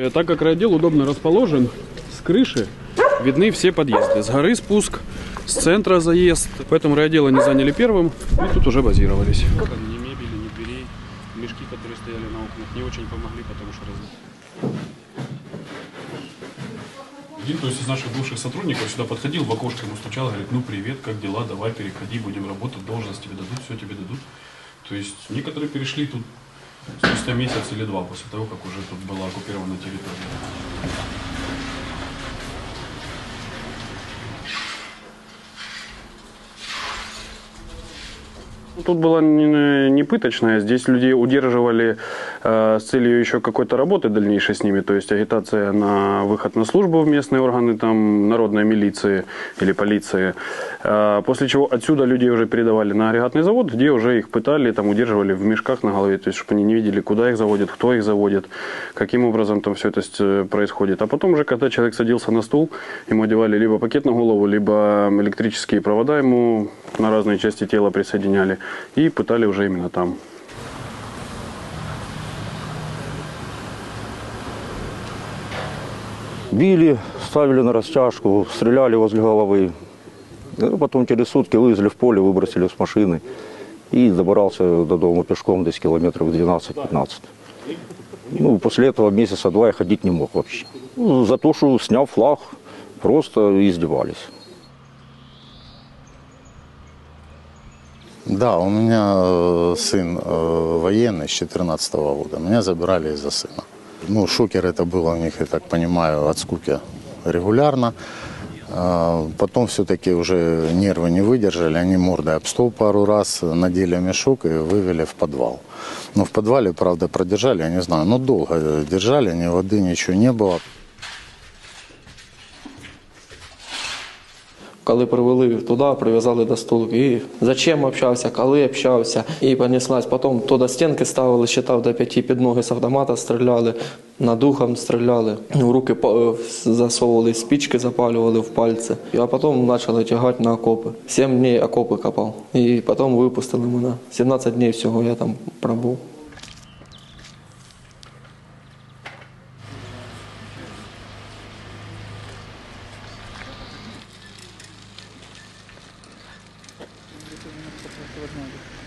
Э, Так как райотдел удобно расположен, с крыши видны все подъезды. С горы спуск, с центра заезд. Поэтому райотдел они заняли первым и тут уже базировались. Ни мебели, ни дверей, мешки, которые стояли на окнах, не очень помогли, потому что Один, то есть из наших бывших сотрудников сюда подходил, в окошко ему стучал, говорит, ну привет, как дела, давай переходи, будем работать, должность тебе дадут, все тебе дадут. То есть некоторые перешли тут спустя месяц или два после того, как уже тут была оккупирована территория. Тут была не, не пыточная, здесь людей удерживали э, с целью еще какой-то работы дальнейшей с ними, то есть агитация на выход на службу в местные органы там, народной милиции или полиции. Э, после чего отсюда людей уже передавали на агрегатный завод, где уже их пытали, там удерживали в мешках на голове, то есть чтобы они не видели, куда их заводят, кто их заводит, каким образом там все это э, происходит. А потом уже, когда человек садился на стул, ему одевали либо пакет на голову, либо электрические провода ему на разные части тела присоединяли и пытали уже именно там. Били, ставили на растяжку, стреляли возле головы. Потом через сутки вывезли в поле, выбросили с машины. И добрался до дома пешком десь километров 12-15. Ну, после этого месяца два я ходить не мог вообще. Ну, за то, что снял флаг, просто издевались. Да, у меня э, сын э, военный с 14 года. Меня забирали из-за сына. Ну, шокер это было у них, я так понимаю, от скуки регулярно. А, Потом все-таки уже нервы не выдержали, они мордой об стол пару раз, надели мешок и вывели в подвал. Но в подвале, правда, продержали, я не знаю, но долго держали, ни воды, ничего не было. Коли привели туди, прив'язали до столу. І зачем общався, коли общався. І понеслась. Потім то до стінки ставили, считав до п'яти під ноги з автомата стріляли, над духом стріляли, в руки па- засовували спички, запалювали в пальці. А потім почали тягати на окопи. Сім днів окопи копав. І потім випустили мене. 17 днів всього я там пробув. рассчитывать надо.